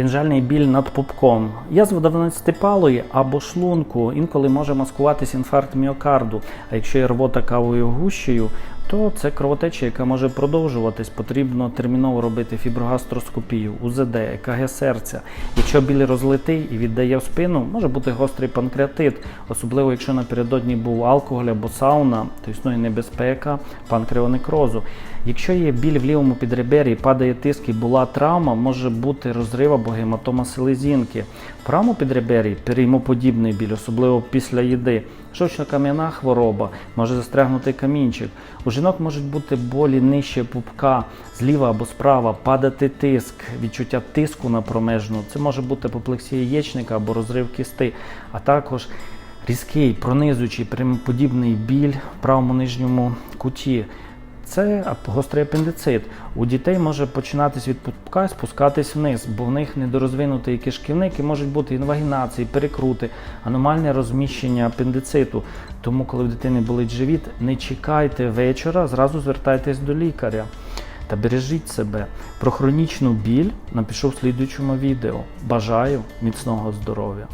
Кинжальний біль над пупком. Язва давностепалої або шлунку інколи може маскуватись інфаркт міокарду. А якщо є рвота кавою гущею, то це кровотеча, яка може продовжуватись. Потрібно терміново робити фіброгастроскопію, УЗД, ЕКГ серця. Якщо біль розлитий і віддає в спину, може бути гострий панкреатит, особливо якщо напередодні був алкоголь або сауна, то існує небезпека панкреонекрозу. Якщо є біль в лівому підребері, падає тиск і була травма, може бути розрив або гематома селезінки. Правому підребері переймоподібний біль, особливо після їди. Жовчно-кам'яна хвороба, може застрягнути камінчик. У жінок можуть бути болі нижче пупка, зліва або справа, падати тиск, відчуття тиску на промежну. Це може бути апоплексія яєчника або розрив кісти, а також різкий, пронизуючий, прямоподібний біль в правому нижньому куті. Це гострий апендицит. У дітей може починатись від пупка спускатись вниз, бо в них недорозвинутий кишківник і можуть бути інвагінації, перекрути, аномальне розміщення апендициту. Тому, коли в дитини болить живіт, не чекайте вечора, зразу звертайтесь до лікаря. Та бережіть себе. Про хронічну біль напишу в слідуючому відео. Бажаю міцного здоров'я!